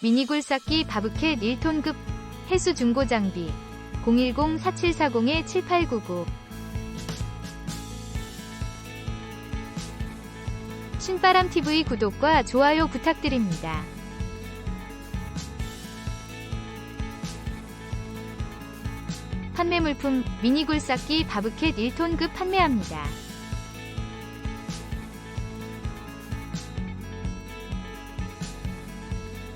미니굴 쌓기 바브캣 1톤급 해수 중고 장비 010-4740-7899 신바람TV 구독과 좋아요 부탁드립니다. 판매 물품 미니굴 쌓기 바브캣 1톤급 판매합니다.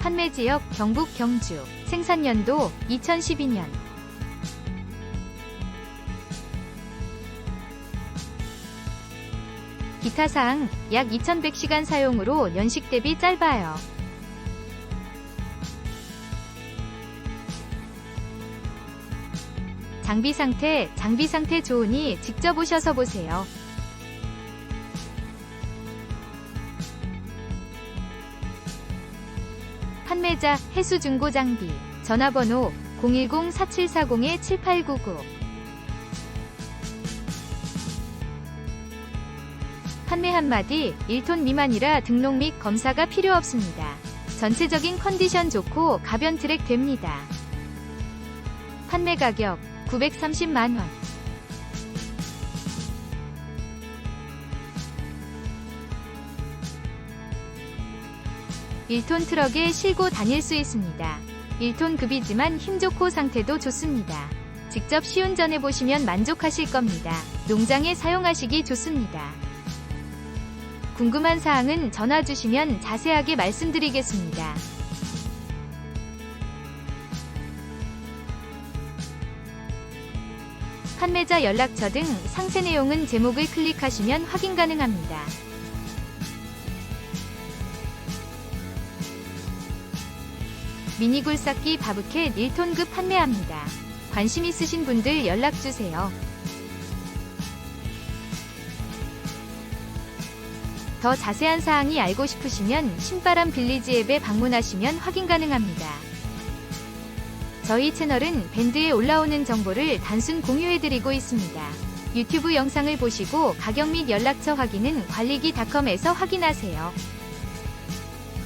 판매 지역 경북 경주 생산 연도 2012년 기타 사항 약 2100시간 사용으로 연식 대비 짧아요. 장비 상태, 장비 상태 좋으니 직접 오셔서 보세요. 판매자 해수중고 장비 전화번호 010-4740-7899 판매 한마디 1톤 미만이라 등록 및 검사가 필요 없습니다. 전체적인 컨디션 좋고 가변 트랙 됩니다. 판매 가격 930만원 1톤 트럭에 실고 다닐 수 있습니다. 1톤 급이지만 힘 좋고 상태도 좋습니다. 직접 시운전해 보시면 만족하실 겁니다. 농장에 사용하시기 좋습니다. 궁금한 사항은 전화 주시면 자세하게 말씀드리겠습니다. 판매자 연락처 등 상세 내용은 제목을 클릭하시면 확인 가능합니다. 미니굴 쌓기 바브캣 1톤급 판매합니다. 관심 있으신 분들 연락주세요. 더 자세한 사항이 알고 싶으시면 신바람 빌리지 앱에 방문하시면 확인 가능합니다. 저희 채널은 밴드에 올라오는 정보를 단순 공유해드리고 있습니다. 유튜브 영상을 보시고 가격 및 연락처 확인은 관리기닷컴에서 확인하세요.